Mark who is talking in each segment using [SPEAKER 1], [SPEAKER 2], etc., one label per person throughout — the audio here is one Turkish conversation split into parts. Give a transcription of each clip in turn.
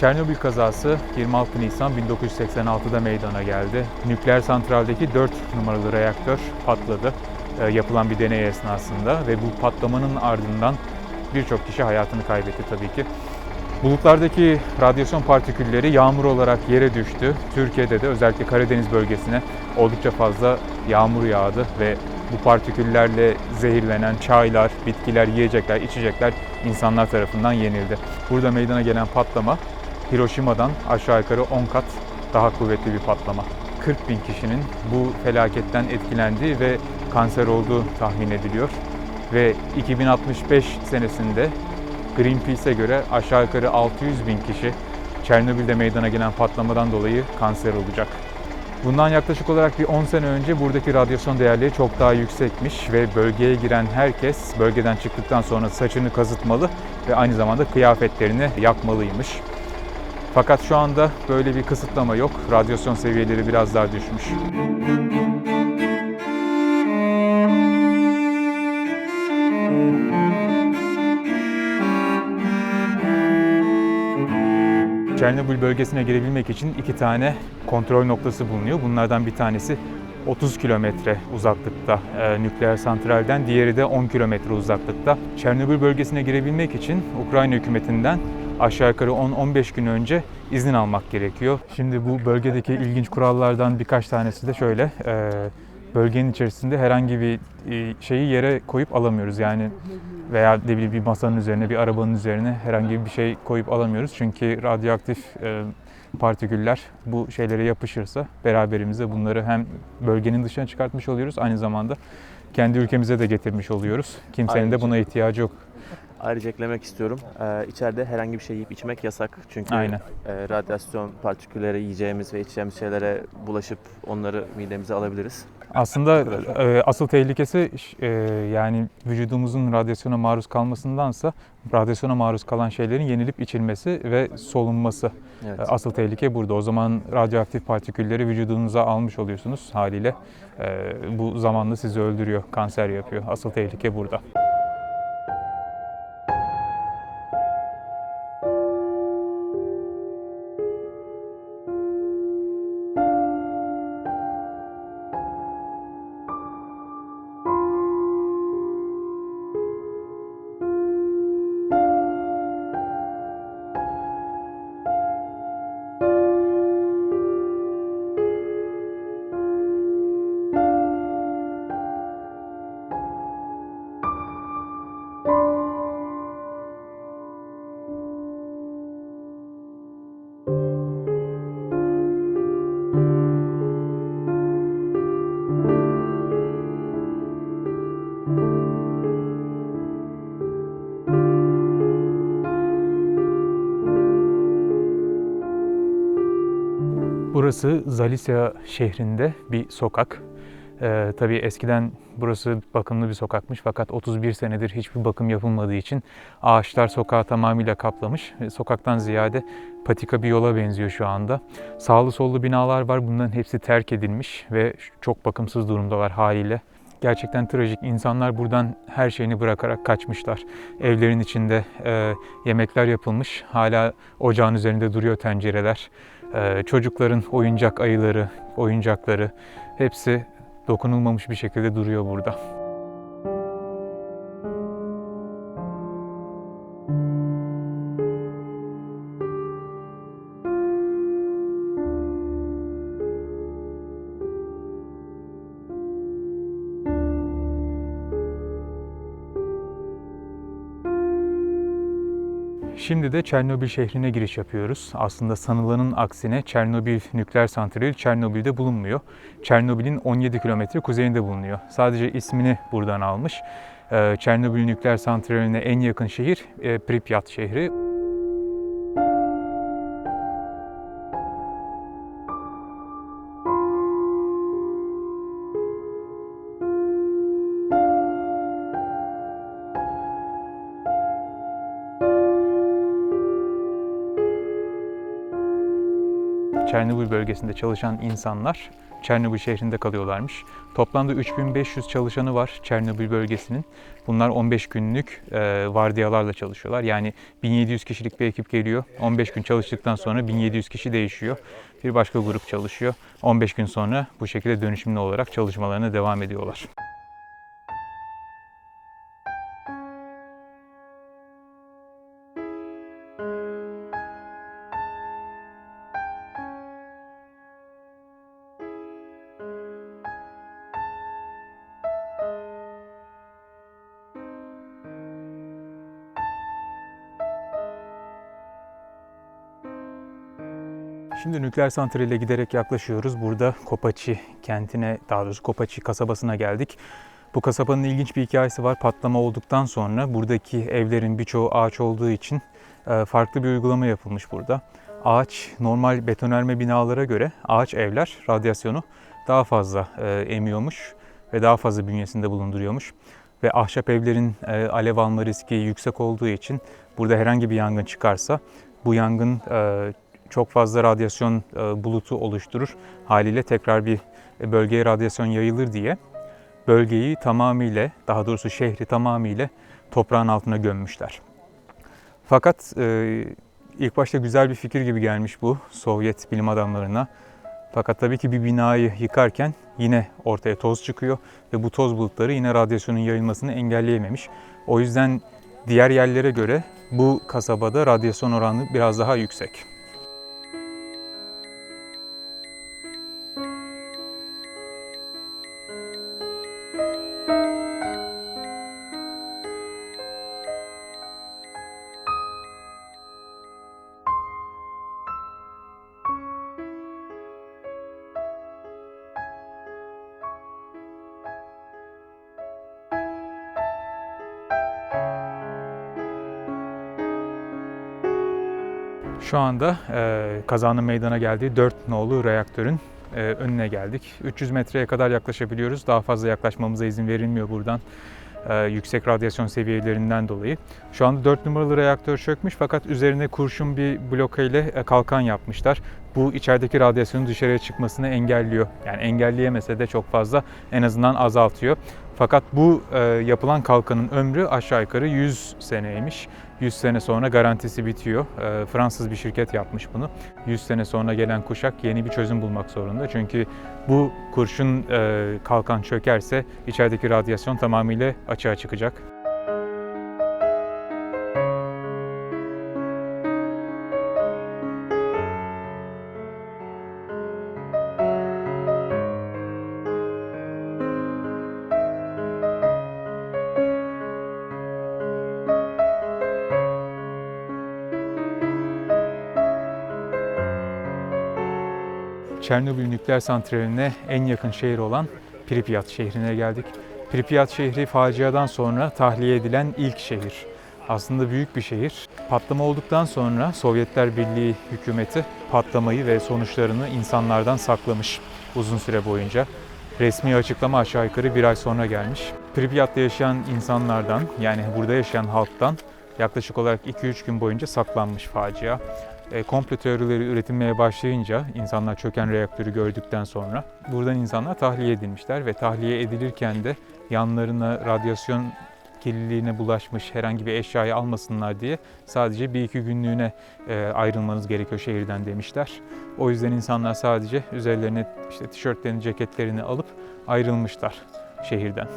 [SPEAKER 1] Çernobil kazası 26 Nisan 1986'da meydana geldi. Nükleer santraldeki 4 numaralı reaktör patladı e, yapılan bir deney esnasında ve bu patlamanın ardından birçok kişi hayatını kaybetti tabii ki. Bulutlardaki radyasyon partikülleri yağmur olarak yere düştü. Türkiye'de de özellikle Karadeniz bölgesine oldukça fazla yağmur yağdı ve bu partiküllerle zehirlenen çaylar, bitkiler, yiyecekler, içecekler insanlar tarafından yenildi. Burada meydana gelen patlama Hiroşima'dan aşağı yukarı 10 kat daha kuvvetli bir patlama. 40 bin kişinin bu felaketten etkilendiği ve kanser olduğu tahmin ediliyor. Ve 2065 senesinde Greenpeace'e göre aşağı yukarı 600 bin kişi Çernobil'de meydana gelen patlamadan dolayı kanser olacak. Bundan yaklaşık olarak bir 10 sene önce buradaki radyasyon değerleri çok daha yüksekmiş ve bölgeye giren herkes bölgeden çıktıktan sonra saçını kazıtmalı ve aynı zamanda kıyafetlerini yakmalıymış. Fakat şu anda böyle bir kısıtlama yok. Radyasyon seviyeleri biraz daha düşmüş. Çernobil bölgesine girebilmek için iki tane kontrol noktası bulunuyor. Bunlardan bir tanesi 30 kilometre uzaklıkta e, nükleer santralden, diğeri de 10 kilometre uzaklıkta. Çernobil bölgesine girebilmek için Ukrayna hükümetinden aşağı yukarı 10-15 gün önce izin almak gerekiyor. Şimdi bu bölgedeki ilginç kurallardan birkaç tanesi de şöyle. e, bölgenin içerisinde herhangi bir e, şeyi yere koyup alamıyoruz. Yani veya ne bileyim bir masanın üzerine, bir arabanın üzerine herhangi bir şey koyup alamıyoruz. Çünkü radyoaktif e, partiküller bu şeylere yapışırsa beraberimizde bunları hem bölgenin dışına çıkartmış oluyoruz aynı zamanda kendi ülkemize de getirmiş oluyoruz. Kimsenin de
[SPEAKER 2] Ayrıca-
[SPEAKER 1] buna ihtiyacı yok.
[SPEAKER 2] Ayrıca eklemek istiyorum. Ee, içeride herhangi bir şey yiyip içmek yasak. Çünkü
[SPEAKER 1] Aynen.
[SPEAKER 2] e, radyasyon partikülleri yiyeceğimiz ve içeceğimiz şeylere bulaşıp onları midemize alabiliriz.
[SPEAKER 1] Aslında e, asıl tehlikesi e, yani vücudumuzun radyasyona maruz kalmasındansa radyasyona maruz kalan şeylerin yenilip içilmesi ve solunması.
[SPEAKER 2] Evet.
[SPEAKER 1] E, Asıl tehlike burada. O zaman radyoaktif partikülleri vücudunuza almış oluyorsunuz haliyle. E, bu zamanla sizi öldürüyor, kanser yapıyor. Asıl tehlike burada. Burası Zalisya şehrinde bir sokak. Ee, tabii eskiden burası bakımlı bir sokakmış fakat 31 senedir hiçbir bakım yapılmadığı için ağaçlar sokağı tamamıyla kaplamış. Sokaktan ziyade patika bir yola benziyor şu anda. Sağlı sollu binalar var. Bunların hepsi terk edilmiş ve çok bakımsız durumdalar haliyle. Gerçekten trajik. İnsanlar buradan her şeyini bırakarak kaçmışlar. Evlerin içinde e, yemekler yapılmış. Hala ocağın üzerinde duruyor tencereler. Ee, çocukların oyuncak ayıları, oyuncakları hepsi dokunulmamış bir şekilde duruyor burada. Şimdi de Çernobil şehrine giriş yapıyoruz. Aslında sanılanın aksine Çernobil nükleer santrali Çernobil'de bulunmuyor. Çernobil'in 17 kilometre kuzeyinde bulunuyor. Sadece ismini buradan almış. Ee, Çernobil nükleer santraline en yakın şehir e, Pripyat şehri. Çernobil bölgesinde çalışan insanlar Çernobil şehrinde kalıyorlarmış. Toplamda 3500 çalışanı var Çernobil bölgesinin. Bunlar 15 günlük e, vardiyalarla çalışıyorlar. Yani 1700 kişilik bir ekip geliyor. 15 gün çalıştıktan sonra 1700 kişi değişiyor. Bir başka grup çalışıyor. 15 gün sonra bu şekilde dönüşümlü olarak çalışmalarına devam ediyorlar. Şimdi nükleer santrale giderek yaklaşıyoruz. Burada Kopaçi kentine, daha doğrusu Kopaçi kasabasına geldik. Bu kasabanın ilginç bir hikayesi var. Patlama olduktan sonra buradaki evlerin birçoğu ağaç olduğu için e, farklı bir uygulama yapılmış burada. Ağaç normal betonarme binalara göre ağaç evler radyasyonu daha fazla e, emiyormuş ve daha fazla bünyesinde bulunduruyormuş. Ve ahşap evlerin e, alev alma riski yüksek olduğu için burada herhangi bir yangın çıkarsa bu yangın çok fazla radyasyon e, bulutu oluşturur. Haliyle tekrar bir bölgeye radyasyon yayılır diye bölgeyi tamamıyla, daha doğrusu şehri tamamıyla toprağın altına gömmüşler. Fakat e, ilk başta güzel bir fikir gibi gelmiş bu Sovyet bilim adamlarına. Fakat tabii ki bir binayı yıkarken yine ortaya toz çıkıyor ve bu toz bulutları yine radyasyonun yayılmasını engelleyememiş. O yüzden diğer yerlere göre bu kasabada radyasyon oranı biraz daha yüksek. Şu anda e, kazanın meydana geldiği 4 nolu reaktörün e, önüne geldik. 300 metreye kadar yaklaşabiliyoruz. Daha fazla yaklaşmamıza izin verilmiyor buradan. e, yüksek radyasyon seviyelerinden dolayı. Şu anda 4 numaralı reaktör çökmüş fakat üzerine kurşun bir bloke ile e, kalkan yapmışlar. Bu içerideki radyasyonun dışarıya çıkmasını engelliyor. Yani engelleyemese de çok fazla en azından azaltıyor. Fakat bu e, yapılan kalkanın ömrü aşağı yukarı 100 seneymiş. 100 sene sonra garantisi bitiyor. E, Fransız bir şirket yapmış bunu. 100 sene sonra gelen kuşak yeni bir çözüm bulmak zorunda. Çünkü bu kurşun e, kalkan çökerse içerideki radyasyon tamamıyla açığa çıkacak. Çernobil nükleer santraline en yakın şehir olan Pripyat şehrine geldik. Pripyat şehri faciadan sonra tahliye edilen ilk şehir. Aslında büyük bir şehir. Patlama olduktan sonra Sovyetler Birliği hükümeti patlamayı ve sonuçlarını insanlardan saklamış uzun süre boyunca. Resmi açıklama aşağı yukarı bir ay sonra gelmiş. Pripyat'ta yaşayan insanlardan yani burada yaşayan halktan yaklaşık olarak 2-3 gün boyunca saklanmış facia e, komplo teorileri üretilmeye başlayınca insanlar çöken reaktörü gördükten sonra buradan insanlar tahliye edilmişler ve tahliye edilirken de yanlarına radyasyon kirliliğine bulaşmış herhangi bir eşyayı almasınlar diye sadece bir iki günlüğüne e, ayrılmanız gerekiyor şehirden demişler. O yüzden insanlar sadece üzerlerine işte tişörtlerini, ceketlerini alıp ayrılmışlar şehirden.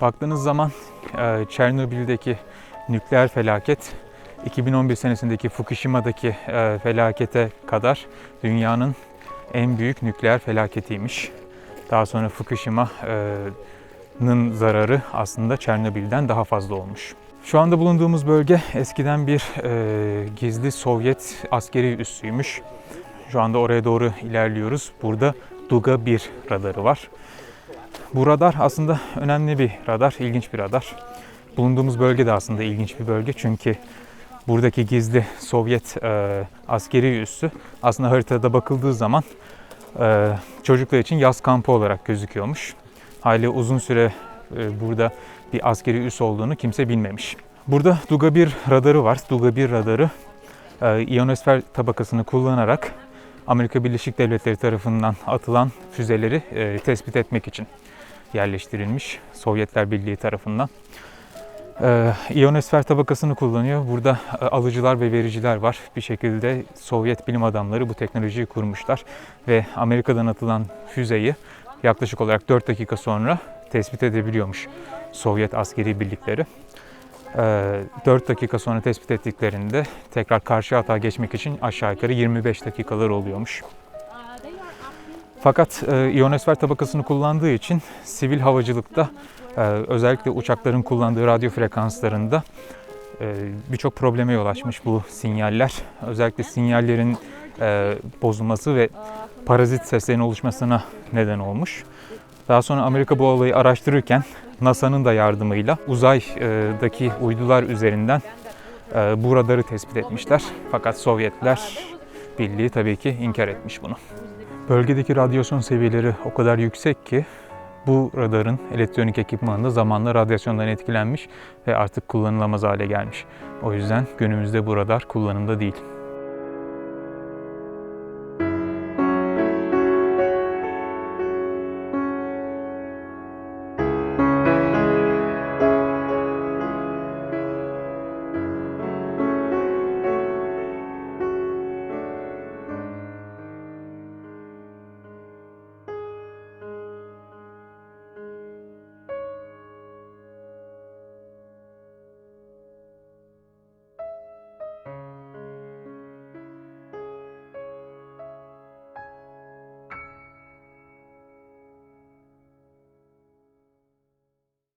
[SPEAKER 1] Baktığınız zaman e, Çernobil'deki nükleer felaket 2011 senesindeki Fukushima'daki e, felakete kadar dünyanın en büyük nükleer felaketiymiş. Daha sonra Fukushima'nın zararı aslında Çernobil'den daha fazla olmuş. Şu anda bulunduğumuz bölge eskiden bir e, gizli Sovyet askeri üssüymüş. Şu anda oraya doğru ilerliyoruz. Burada Duga 1 radarı var. Bu radar aslında önemli bir radar, ilginç bir radar. Bulunduğumuz bölge de aslında ilginç bir bölge çünkü buradaki gizli Sovyet e, askeri üssü aslında haritada bakıldığı zaman e, çocuklar için yaz kampı olarak gözüküyormuş. Hali uzun süre e, burada bir askeri üs olduğunu kimse bilmemiş. Burada Duga 1 radarı var. Duga 1 radarı e, iyonosfer tabakasını kullanarak Amerika Birleşik Devletleri tarafından atılan füzeleri e, tespit etmek için yerleştirilmiş Sovyetler Birliği tarafından. Ee, iyonosfer tabakasını kullanıyor. Burada e, alıcılar ve vericiler var. Bir şekilde Sovyet bilim adamları bu teknolojiyi kurmuşlar ve Amerika'dan atılan füzeyi yaklaşık olarak 4 dakika sonra tespit edebiliyormuş Sovyet askeri birlikleri. Ee, 4 dakika sonra tespit ettiklerinde tekrar karşı hata geçmek için aşağı yukarı 25 dakikalar oluyormuş. Fakat e, iyonosfer tabakasını kullandığı için sivil havacılıkta e, özellikle uçakların kullandığı radyo frekanslarında e, birçok probleme yol açmış bu sinyaller. Özellikle sinyallerin e, bozulması ve parazit seslerin oluşmasına neden olmuş. Daha sonra Amerika bu olayı araştırırken NASA'nın da yardımıyla uzaydaki uydular üzerinden e, bu radarı tespit etmişler. Fakat Sovyetler Birliği tabii ki inkar etmiş bunu. Bölgedeki radyasyon seviyeleri o kadar yüksek ki bu radarın elektronik ekipmanı da zamanla radyasyondan etkilenmiş ve artık kullanılamaz hale gelmiş. O yüzden günümüzde bu radar kullanımda değil.